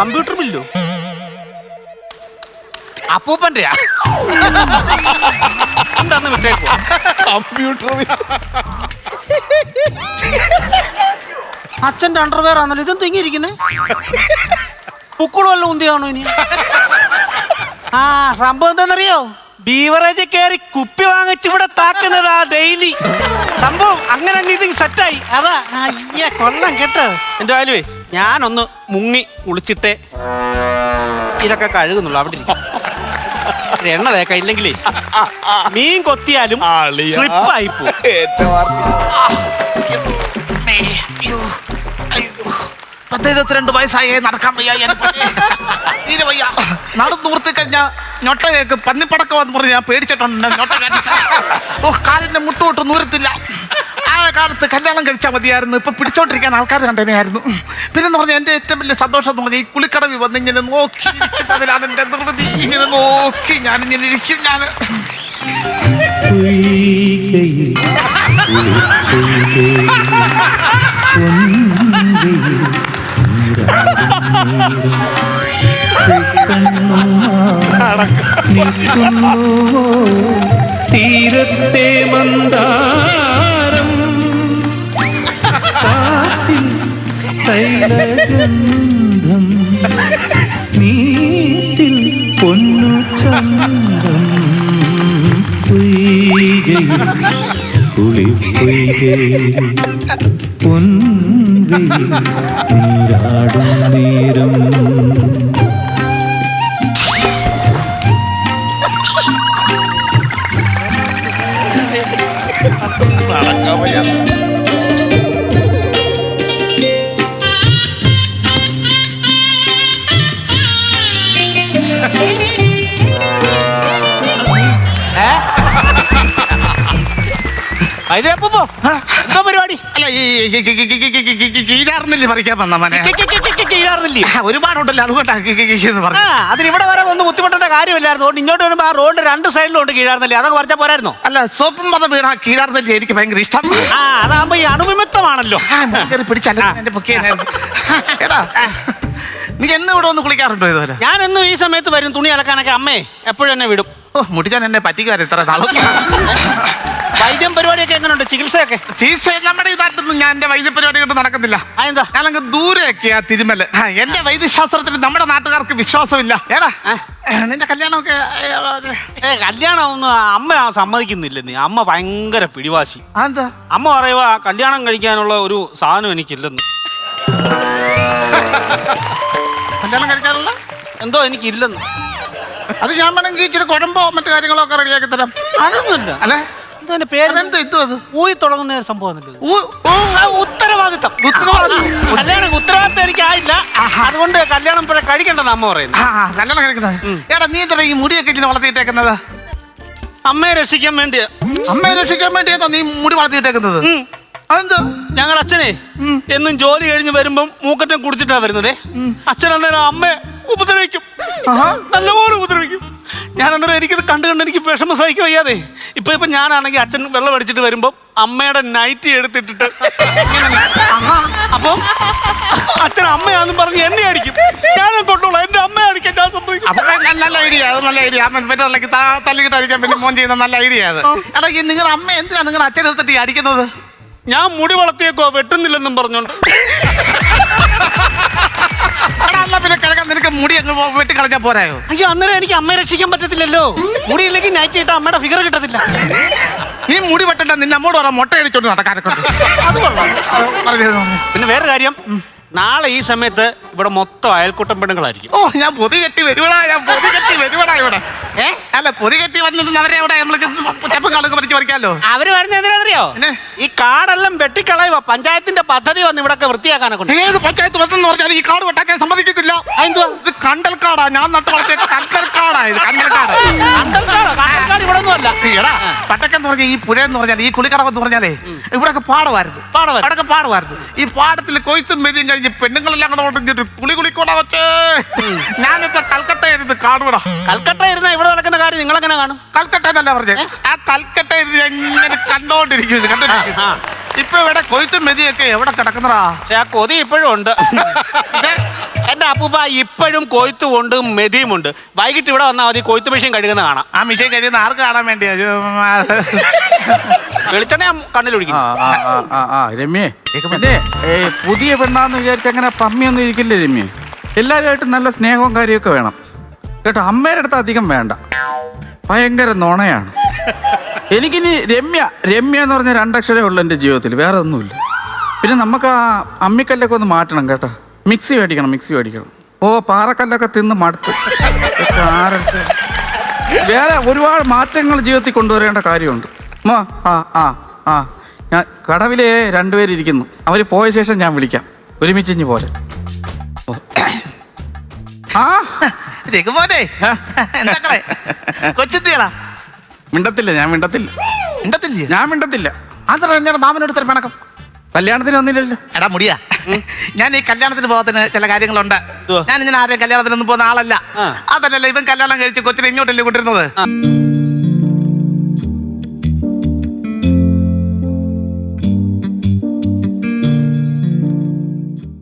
Computer ബില്ലോ. അപ്പൂപ്പന്റെയാ. എന്താന്ന് വിട്ടേക്കോ? Computer അച്ഛന്റെ underwear ആണല്ലോ ഇതെന്ത് ഇങ്ങിരിക്കുന്നേ പുക്കുളെല്ലാം ഉന്തിയാണോ ഇനി? ആ സംഭവം എന്താണെന്നറിയോ ബീവറേജ് കയറി കുപ്പി വാങ്ങിച്ച് ഇവിടെ താക്കുന്നതാ ഡെയിലി സംഭവം അങ്ങനെ അങ്ങ് ഇത് സെറ്റായി. അതാ അയ്യ കൊള്ളാം കേട്ടോ. എന്തായാലും ഞാനൊന്ന് മുങ്ങി കുളിച്ചിട്ടേ ഇതൊക്കെ കഴുകുന്നുള്ളൂ അവിടെ. എണ്ണ തേക്ക ഇല്ലെങ്കിലേ. മീൻ കൊത്തിയാലും. സ്ലിപ്പായി പോകും പത്ത് എഴുപത്തിരണ്ട് വയസ്സായേ നടക്കാൻ വയ്യ തീരെ വയ്യ. നടന്നു നിർത്തി കഴിഞ്ഞാൽ ഞൊട്ട കേക്ക് പന്നിപ്പടക്കം എന്ന് പറഞ്ഞ് ഞാൻ പേടിച്ചിട്ടുണ്ട് ഞൊട്ട ഓ കാലിന്റെ മുട്ടോട്ട് നൂരത്തില്ല. ആ കാലത്ത് കല്യാണം കഴിച്ചാൽ മതിയായിരുന്നു. ഇപ്പൊ പിടിച്ചോണ്ടിരിക്കാൻ ആൾക്കാർ കണ്ടേനെയായിരുന്നു. പിന്നെന്ന് പറഞ്ഞാൽ എന്റെ ഏറ്റവും വലിയ സന്തോഷം എന്ന് പറഞ്ഞാൽ ഈ കുളിക്കടവി വന്ന് ഇങ്ങനെ നോക്കി അതിലാണ് എന്റെ നിർവൃതി. ഇങ്ങനെ നോക്കി ഞാൻ ഇങ്ങനെ ഇരിക്കും ഞാൻ കുളിപ്പൊയ്കയിൽ പൊൻവെയിൽ തീരത്തെ മന്ദാരം. കാറ്റിൽ തൈലഗന്ധം നീറ്റിൽ പൊന്നു ചന്തം പൊയ്കയിൽ കുളിപ്പൊയ്കയിൽ പൊൻവെയിൽ നീരാടും വൈദ്യപ്പോ എന്താ പരിപാടി അല്ല ഈ കീഴാർന്നില്ലേ പറിക്കാൻ വന്ന മനെ ഒരുപാടുണ്ടല്ലോ എന്ന് പറഞ്ഞു അതിന് ഇവിടെ വരെ ഒന്ന് ബുദ്ധിമുട്ടേണ്ട കാര്യമില്ലായിരുന്നു അതുകൊണ്ട് ഇങ്ങോട്ട് വരുമ്പോ ആ റോഡ് രണ്ട് സൈഡിലുണ്ട് കീഴാർന്നല്ലേ അതൊക്കെ പറഞ്ഞാൽ പോരായിരുന്നോ അല്ല സോപ്പും പദ വീണ കീഴാർന്നല്ലേ എനിക്ക് ഭയങ്കര ഇഷ്ടം ആ അതാകുമ്പോ ഈ അണുവിമുക്തമാണല്ലോ പിടിച്ചല്ല എന്റെ എടാ നീ എന്ന് ഇവിടെ ഒന്ന് കുളിക്കാറുണ്ടോ ഇതുപോലെ ഞാൻ എന്നും ഈ സമയത്ത് വരും തുണി അലക്കാനൊക്കെ അമ്മേ എപ്പോഴും എന്നെ വിടും ഓ മുടിക്കാൻ എന്നെ പറ്റിക്കുവാൻ ഇത്ര നാളും വൈദ്യം പരിപാടിയൊക്കെ എങ്ങനെയുണ്ട് ചികിത്സയൊക്കെ? ചികിത്സ നമ്മുടെ ഇതായിട്ടൊന്നും ഞാൻ എന്റെ വൈദ്യ പരിപാടികൾ നടക്കുന്നില്ല അതെന്താ ഞാനങ്ങ് ദൂരെയൊക്കെയാ തിരുമൽ. ആ, എന്റെ വൈദ്യശാസ്ത്രത്തിൽ നമ്മുടെ നാട്ടുകാർക്ക് വിശ്വാസമില്ല. ഏടാ നിന്റെ കല്യാണമൊക്കെ ഏ, ഏ കല്യാണം ഒന്നും അമ്മ ആ സമ്മതിക്കുന്നില്ല നീ അമ്മ ഭയങ്കര പിടിവാശി. ആ, അമ്മ പറയുക കല്യാണം കഴിക്കാനുള്ള ഒരു സാധനം എനിക്കില്ലെന്ന്. കല്യാണം കഴിക്കാനുള്ള? എന്തോ എനിക്കില്ലെന്ന്. അത് ഞാൻ വേണമെങ്കിൽ ഇച്ചിരി കുഴമ്പോ മറ്റു കാര്യങ്ങളോ ഒക്കെ റെഡിയാക്കി തരാം. അതൊന്നുമില്ല. അല്ലേ? എന്തോ എന്റെ പേര് അതെന്തോ ഇതു അത്? ഊയി തുടങ്ങുന്ന ഒരു സംഭവം ഊ- ഓ, ആ, ഉത്തരവാദിത്തം. കല്യാണം ഉത്തരവാദിത്തം എനിക്കായില്ല. അതുകൊണ്ട് കല്യാണം പിന്നെ കഴിക്കണ്ടെന്ന് അമ്മ പറയുന്നു. ആ കല്യാണം കഴിക്കുന്നത് എടാ നീ എന്താ ഈ മുടിയൊക്കെ ഇങ്ങനെ വളർത്തിയിട്ടേക്കുന്നത്? അമ്മയെ രക്ഷിക്കാൻ വേണ്ടി അമ്മയെ രക്ഷിക്കാൻ വേണ്ടിയാണോ നീ മുടി വളർത്തിയിട്ടേക്കുന്നത്? ഉം. അതെന്താ? ഞങ്ങൾ അച്ഛനെ എന്നും ജോലി കഴിഞ്ഞ് വരുമ്പം മൂക്കറ്റം കുടിച്ചിട്ടാ വരുന്നത്. അച്ഛൻ അന്നേരം അമ്മയെ ഉപദ്രവിക്കും. നല്ലപോലെ ഉപദ്രവിക്കും. ഞാൻ അന്നേരം എനിക്കത് കണ്ടു കണ്ട് എനിക്ക് വിഷമം സഹിക്കാൻ വയ്യാതെ ഇപ്പൊ ഇപ്പൊ ഞാനാണെങ്കിൽ അച്ഛൻ വെള്ളം അടിച്ചിട്ട് വരുമ്പോൾ അമ്മയുടെ നൈറ്റി എടുത്തിട്ടിട്ട് അപ്പൊ അച്ഛൻ അമ്മയാന്ന് പറഞ്ഞ് എന്നെ അടിക്കും. ഞാൻ കൊണ്ടോളാം. എന്റെ അമ്മ അടിക്കാൻ ഞാൻ സമ്മതിക്കും അപ്പൊ നല്ല ഐഡിയ അത് നല്ല ഐഡിയ മറ്റേ തല്ലിക്കിട്ടടിക്കാൻ പിന്നെ മോൻ ചെയ്യുന്ന നല്ല ഐഡിയ അത്. എടാ ഈ നിങ്ങളുടെ അമ്മ എന്തിനാണ് നിങ്ങളുടെ അച്ഛൻ എടുത്തിട്ട് ഈ അടിക്കുന്നത്? ഞാൻ മുടി വളർത്തിയേക്കോ വെട്ടുന്നില്ലെന്നും പറഞ്ഞോണ്ട്. എടാ എന്നാ പിന്നെ കിഴക്കാൻ മുടി അങ്ങ് വെട്ടി കളഞ്ഞാ പോരായോ? അയ്യോ അന്നേരം എനിക്ക് അമ്മയെ രക്ഷിക്കാൻ പറ്റത്തില്ലല്ലോ. മുടിയില്ലെങ്കിൽ നൈറ്റ് ഇട്ട അമ്മയുടെ ഫിഗർ കിട്ടത്തില്ല. നീ മുടി വെട്ടണ്ട നിന്നെ അമ്മോട് വരാ മുട്ട അടിച്ചോണ്ട് നടക്കാനൊക്കെ പിന്നെ വേറെ കാര്യം. നാളെ ഈ സമയത്ത് ഇവിടെ മൊത്തം അയൽക്കൂട്ടം പെണ്ണുങ്ങളായിരിക്കും. ഓ ഞാൻ പൊതി കെട്ടി വരുവടാ ഞാൻ പൊതി കെട്ടി വരുവടാ ഇവിടെ. ഏ? അല്ല പൊതി കെട്ടി വന്നത് അവരെ അവിടെ നമ്മൾക്ക് പറിച്ചു കണക്ക് പറിച്ച് പറിക്കാമല്ലോ അവർ വരുന്ന എന്തിനാണെന്നറിയോ പിന്നെ? ഈ കാടെല്ലാം വെട്ടിക്കളയുക പഞ്ചായത്തിന്റെ പദ്ധതി വന്ന് ഇവിടെ വൃത്തിയാക്കാനൊക്കെ ഏത് പഞ്ചായത്ത് വന്നെന്ന് പറഞ്ഞാൽ ഈ കാട് വെട്ടാക്കാൻ സമ്മതിക്കത്തില്ല. അതെന്തുവാ? ഇത് കണ്ടൽക്കാടാ ഞാൻ നട്ട് വളർത്തിയ കണ്ടൽക്കാടാ ഇത് കണ്ടൽക്കാട് കണ്ടൽക്കാടോ? കണ്ടൽക്കാട് ഇവിടെ ഒന്നും അല്ല. എടാ പട്ടക്കെന്ന് പറഞ്ഞാൽ ഈ പുഴ എന്ന് പറഞ്ഞാൽ ഈ കുളിക്കടവെന്ന് പറഞ്ഞാലേ ഇവിടെയൊക്കെ പാടമായിരുന്നു. പാടമായിരുന്നു. അവിടെയൊക്കെ പാടമായിരുന്നു. ഈ പാടത്തിൽ കൊയ്ത്തും മെതിയും കഴിഞ്ഞ് പെണ്ണുങ്ങളെല്ലാം കൂടെ കൊണ്ടിട്ട് കുളി കുളിക്കോടാ കൊച്ചേ. ഞാനിപ്പോ കൽക്കട്ട ഇരുന്ന് കാണുവിടാ. കൽക്കട്ട ഇരുന്ന ഇവിടെ നടക്കുന്ന കാര്യം നിങ്ങൾ എങ്ങനെ കാണും? കൽക്കട്ട എന്നല്ല പറഞ്ഞേ. ആ കൽക്കട്ട ഇരുന്ന് എങ്ങനെ കണ്ടോണ്ടിരിക്കുന്നു. കണ്ടോണ്ടിരിക്കുന്നു. ആ, ഇപ്പൊ ഇവിടെ കൊയ്ത്തും മെതിയൊക്കെ എവിടെ കിടക്കുന്നടാ? പക്ഷെ ആ കൊതി ഇപ്പോഴും ഉണ്ട്. എന്റെ അപ്പൂപ്പ ഇപ്പോഴും കൊയ്ത്തും ഉണ്ട് മെതിയും ഉണ്ട് വൈകിട്ട് ഇവിടെ വന്നാൽ മതി കൊയ്ത്ത് മെഷീൻ കഴുകുന്ന കാണാം. ആ മെഷീൻ കഴിയുന്ന ആർക്ക് കാണാൻ വേണ്ടിയാ വെളിച്ചെണ്ണ ഞാൻ കണ്ണിലൊഴിക്കുന്നു രമ്യേ പിന്നെ പുതിയ പെണ്ണാന്ന് വിചാരിച്ച് അങ്ങനെ പമ്മിയൊന്നും ഇരിക്കില്ലേ രമ്യ? എല്ലാവരുമായിട്ട് നല്ല സ്നേഹവും കാര്യമൊക്കെ വേണം. കേട്ടോ അമ്മയുടെ അടുത്ത് അധികം വേണ്ട. ഭയങ്കര നുണയാണ്. എനിക്കിനി രമ്യ രമ്യ എന്ന് പറഞ്ഞ രണ്ടക്ഷരമേ ഉള്ളൂ എന്റെ ജീവിതത്തിൽ. വേറെ ഒന്നുമില്ല. പിന്നെ നമുക്ക് ആ അമ്മിക്കല്ലൊക്കെ ഒന്ന് മാറ്റണം കേട്ടോ. മിക്സി മേടിക്കണം മിക്സി മേടിക്കണം. ഓ പാറക്കല്ലൊക്കെ തിന്ന് മടുത്ത്. ആരടുത്ത്? വേറെ ഒരുപാട് മാറ്റങ്ങൾ ജീവിതത്തിൽ കൊണ്ടുവരേണ്ട കാര്യമുണ്ട്. മോ ആ ആ ആ. ഞാൻ കടവിലെ രണ്ടുപേരിയ്ക്കുന്നു അവർ പോയ ശേഷം ഞാൻ വിളിക്കാം. ഒരുമിച്ച് ഇഞ്ഞ് പോലെ. ആ. രഘുമോനെ കൊച്ചെത്തിയടാ മിണ്ടത്തില്ല ഞാൻ മിണ്ടത്തില്ല. ഉണ്ടത്തില്ലേ ഞാൻ മിണ്ടത്തില്ല. അത്ര എന്നോട് പിണക്കം പണക്കം. കല്യാണത്തിന് വന്നില്ലല്ലോ. എടാ മുടിയാ. ഞാൻ ഈ കല്യാണത്തിന് പോകത്തിന് ചില കാര്യങ്ങളുണ്ട്. എന്തുവാ? ഞാൻ ഇങ്ങനെ ആരെയും കല്യാണത്തിനൊന്നും പോകുന്ന ആളല്ല. അതല്ലല്ലോ ഇവൻ കല്യാണം കഴിച്ച് കൊച്ചിനെ ഇങ്ങോട്ടല്ലേ കൊണ്ടിരുന്നത്